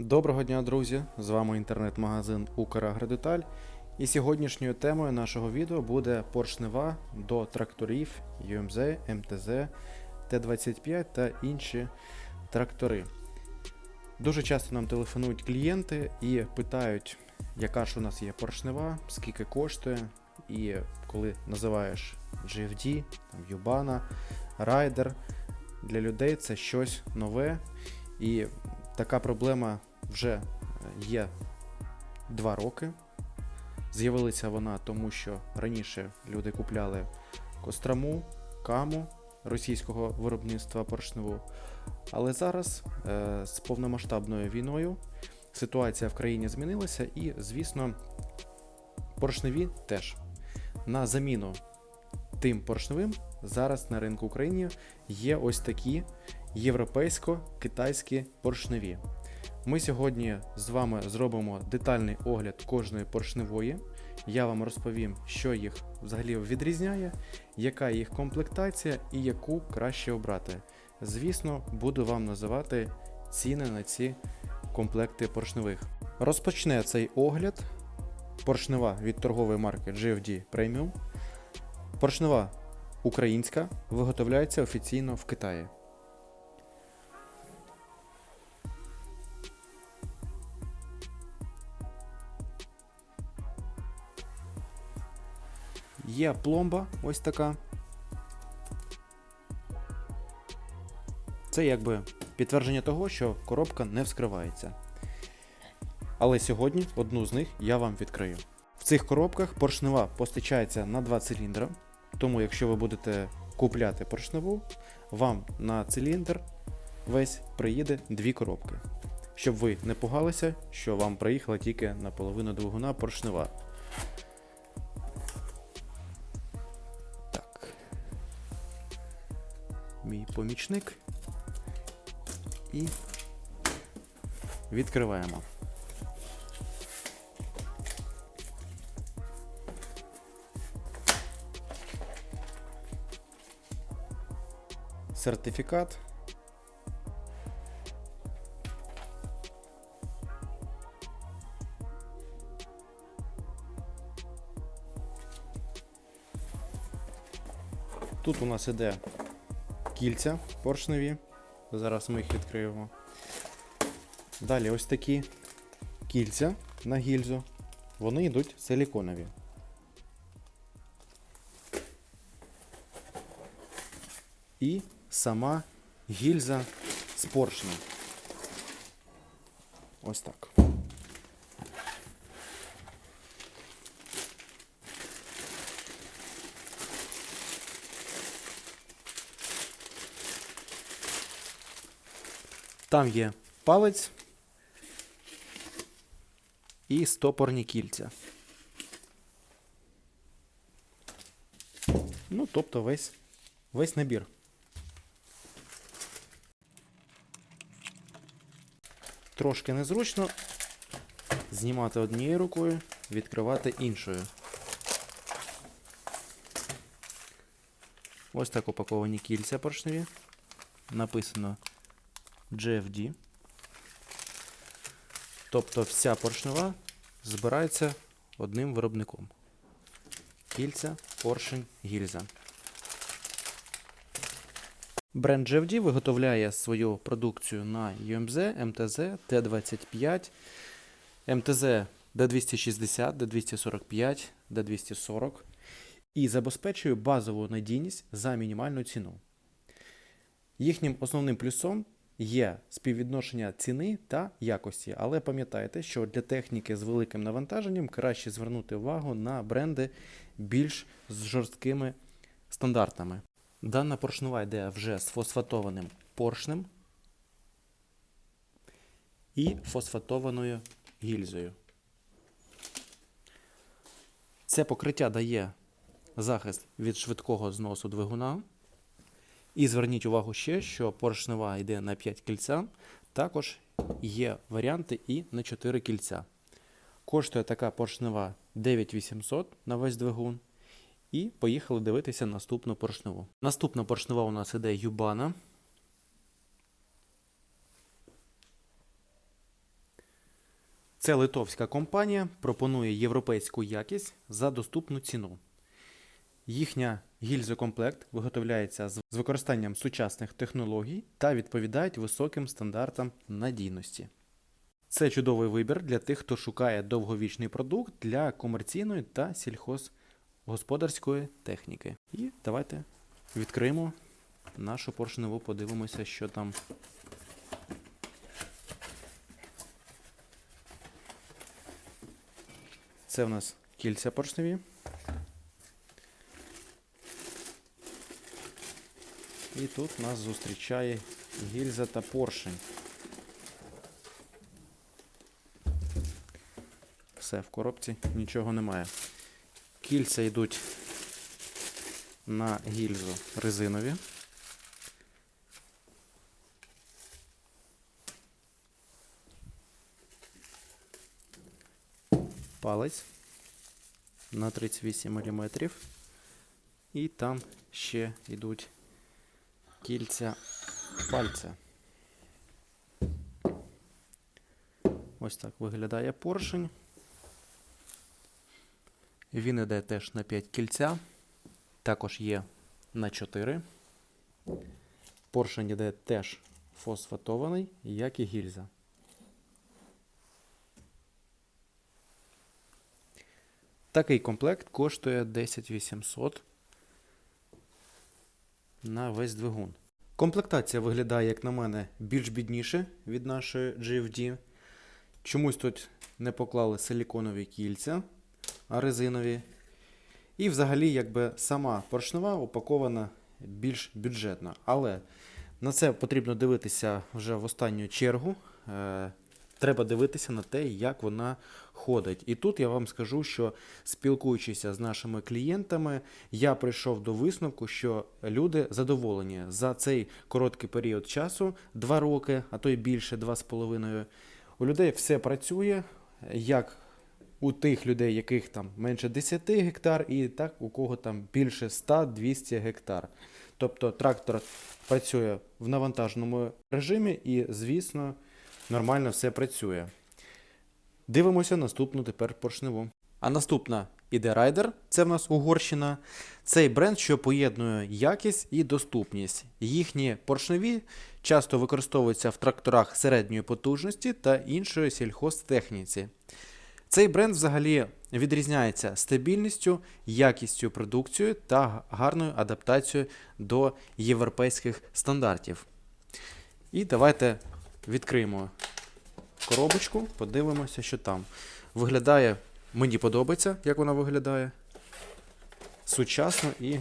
Доброго дня, друзі! З вами інтернет-магазин Украгродеталь. І сьогоднішньою темою нашого відео буде поршнева до тракторів UMZ, МТЗ, Т-25 та інші трактори. Дуже часто нам телефонують клієнти і питають, яка ж у нас є поршнева, скільки коштує. І коли називаєш GFD, там, Юбана, Райдер, для людей це щось нове. І така проблема вже е, є два роки. З'явилася вона тому, що раніше люди купляли Кострому, Каму російського виробництва поршневу. Але зараз е, з повномасштабною війною ситуація в країні змінилася, і, звісно, поршневі теж. На заміну тим поршневим зараз на ринку України є ось такі європейсько-китайські поршневі. Ми сьогодні з вами зробимо детальний огляд кожної поршневої. Я вам розповім, що їх взагалі відрізняє, яка їх комплектація і яку краще обрати. Звісно, буду вам називати ціни на ці комплекти поршневих. Розпочне цей огляд поршнева від торгової марки GFD Premium. Поршнева українська виготовляється офіційно в Китаї. Є пломба ось така. Це якби підтвердження того, що коробка не вскривається. Але сьогодні одну з них я вам відкрию. В цих коробках поршнева постачається на два циліндри, тому якщо ви будете купляти поршневу, вам на циліндр весь приїде дві коробки. Щоб ви не пугалися, що вам приїхала тільки наполовину двигуна поршнева. Мій помічник. І відкриваємо. Сертифікат. Тут у нас іде кільця поршневі. Зараз ми їх відкриємо. Далі ось такі кільця на гільзу. Вони йдуть силіконові. І сама гільза з поршнем. Ось так. Там є палець і стопорні кільця. Ну, тобто весь, весь набір. Трошки незручно знімати однією рукою, відкривати іншою. Ось так упаковані кільця поршневі. Написано GFD. Тобто вся поршнева збирається одним виробником. Кільця, поршень, гільза. Бренд GFD виготовляє свою продукцію на UMZ, МТЗ, Т25, МТЗ D260, D245, D240 і забезпечує базову надійність за мінімальну ціну. Їхнім основним плюсом є співвідношення ціни та якості, але пам'ятайте, що для техніки з великим навантаженням краще звернути увагу на бренди більш з жорсткими стандартами. Дана поршнева йде вже з фосфатованим поршнем і фосфатованою гільзою. Це покриття дає захист від швидкого зносу двигуна. І зверніть увагу ще, що поршнева йде на 5 кільця, також є варіанти і на 4 кільця. Коштує така поршнева 9800 на весь двигун. І поїхали дивитися наступну поршневу. Наступна поршнева у нас іде Юбана. Ця литовська компанія пропонує європейську якість за доступну ціну. Їхня гільзокомплект виготовляється з використанням сучасних технологій та відповідають високим стандартам надійності. Це чудовий вибір для тих, хто шукає довговічний продукт для комерційної та сільхозгосподарської техніки. І давайте відкриємо нашу поршневу, подивимося, що там. Це в нас кільця поршневі. І тут нас зустрічає гільза та поршень. Все, в коробці нічого немає. Кільця йдуть на гільзу резинові. Палець на 38 мм. І там ще йдуть кільця пальця. Ось так виглядає поршень. Він іде теж на 5 кільця. Також є на 4. Поршень іде теж фосфатований, як і гільза. Такий комплект коштує 10 800 на весь двигун. Комплектація виглядає, як на мене, більш бідніше від нашої GFD. Чомусь тут не поклали силіконові кільця, а резинові. І взагалі, якби сама поршнева упакована більш бюджетно. Але на це потрібно дивитися вже в останню чергу. Треба дивитися на те, як вона ходить. І тут я вам скажу, що спілкуючися з нашими клієнтами, я прийшов до висновку, що люди задоволені за цей короткий період часу, 2 роки, а то й більше, 2,5. У людей все працює, як у тих людей, яких там менше 10 гектар, і так у кого там більше 100-200 гектар. Тобто трактор працює в навантаженому режимі і, звісно, нормально все працює. Дивимося наступну тепер поршневу. А наступна іде Райдер, це в нас Угорщина. Цей бренд, що поєднує якість і доступність. Їхні поршневі часто використовуються в тракторах середньої потужності та іншої сільхозтехніці. Цей бренд взагалі відрізняється стабільністю, якістю продукції та гарною адаптацією до європейських стандартів. І давайте відкриємо коробочку, подивимося, що там. Виглядає, мені подобається, як вона виглядає. Сучасно і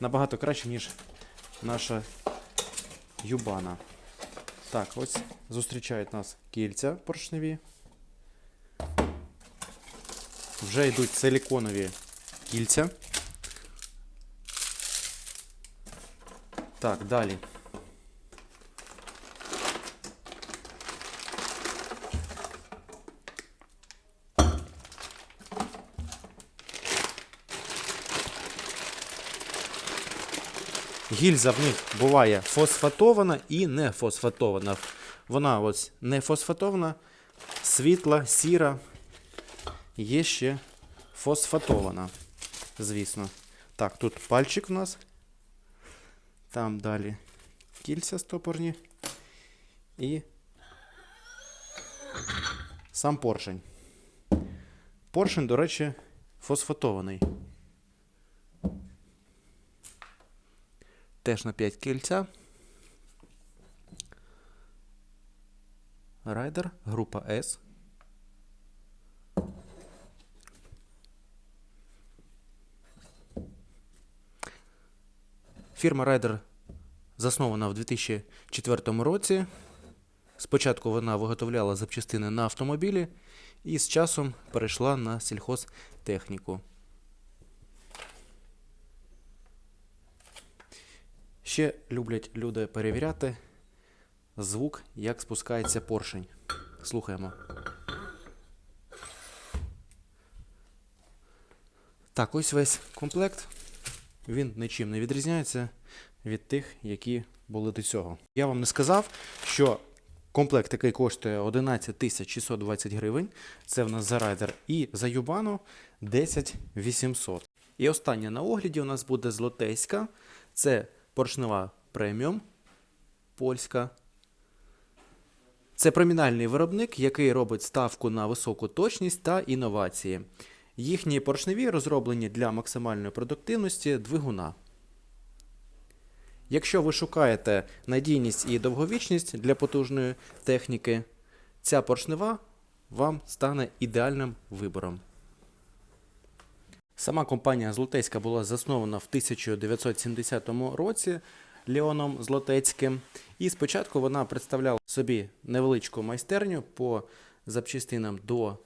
набагато краще, ніж наша юбана. Так, ось зустрічають нас кільця поршневі. Вже йдуть силіконові кільця. Так, далі. Гільза в них буває фосфатована і не фосфатована. Вона ось не фосфатована, світла, сіра. Є ще фосфатована, звісно. Так, тут пальчик у нас. Там далі кільця стопорні. І сам поршень. Поршень, до речі, фосфатований. Теж на 5 кільця. Райдер, група S. Фірма Райдер заснована в 2004 році. Спочатку вона виготовляла запчастини на автомобілі і з часом перейшла на сільхозтехніку. Ще люблять люди перевіряти звук, як спускається поршень. Слухаємо. Так, ось весь комплект. Він нічим не відрізняється від тих, які були до цього. Я вам не сказав, що Комплект такий коштує 11 620 гривень. Це в нас за райдер. І за Юбану 10 800. І остання на огляді у нас буде злотейська. Це поршнева преміум польська. Це промінальний виробник, який робить ставку на високу точність та інновації. Їхні поршневі розроблені для максимальної продуктивності двигуна. Якщо ви шукаєте надійність і довговічність для потужної техніки, ця поршнева вам стане ідеальним вибором. Сама компанія Злотецька була заснована в 1970 році Леоном Злотецьким, і спочатку вона представляла собі невеличку майстерню по запчастинам до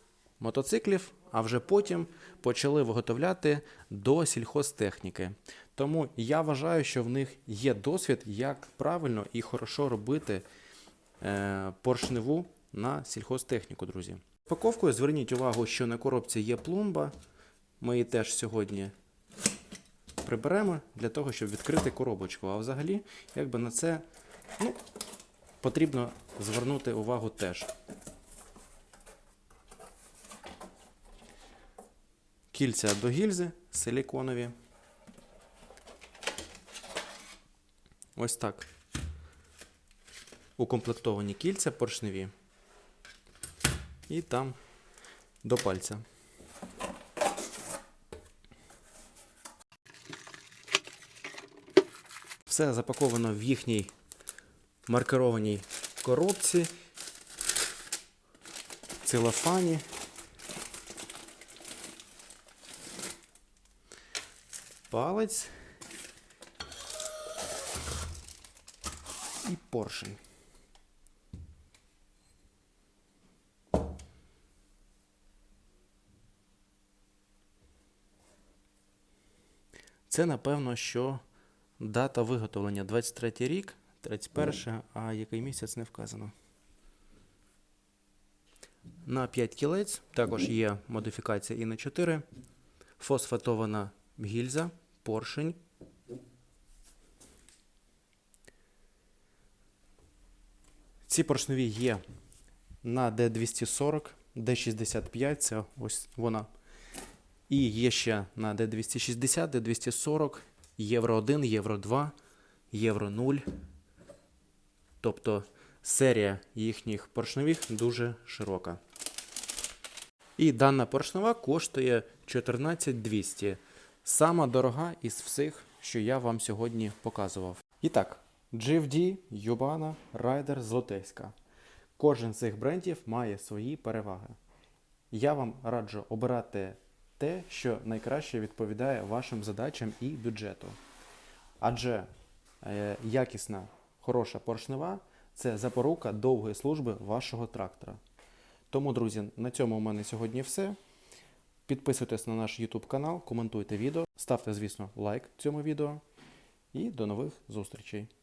мотоциклів, а вже потім почали виготовляти до сільхозтехніки. Тому я вважаю, що в них є досвід, як правильно і хорошо робити е, поршневу на сільхозтехніку, друзі. Упаковкою зверніть увагу, що на коробці є пломба. Ми її теж сьогодні приберемо для того, щоб відкрити коробочку. А взагалі, якби на це ну, потрібно звернути увагу теж. Кільця до гільзи силіконові. Ось так. Укомплектовані кільця поршневі. І там до пальця. Все запаковано в їхній маркерованій коробці, целофані. Палець і поршень. Це напевно, що дата виготовлення 23 рік, 31, а який місяць не вказано. На 5 кілець також є модифікація і на 4. Фосфатована гільза, поршень. Ці поршневі є на D240, D65, це ось вона. І є ще на D260, D240, Євро 1, Євро 2, Євро 0. Тобто серія їхніх поршневих дуже широка. І дана поршнева коштує 14200. Сама дорога із всіх, що я вам сьогодні показував. І так, GFD, Yubana, Ryder, Злотейська. Кожен з цих брендів має свої переваги. Я вам раджу обирати те, що найкраще відповідає вашим задачам і бюджету. Адже е, якісна, хороша поршнева це запорука довгої служби вашого трактора. Тому, друзі, на цьому у мене сьогодні все. Підписуйтесь на наш YouTube канал, коментуйте відео, ставте, звісно, лайк цьому відео. І до нових зустрічей!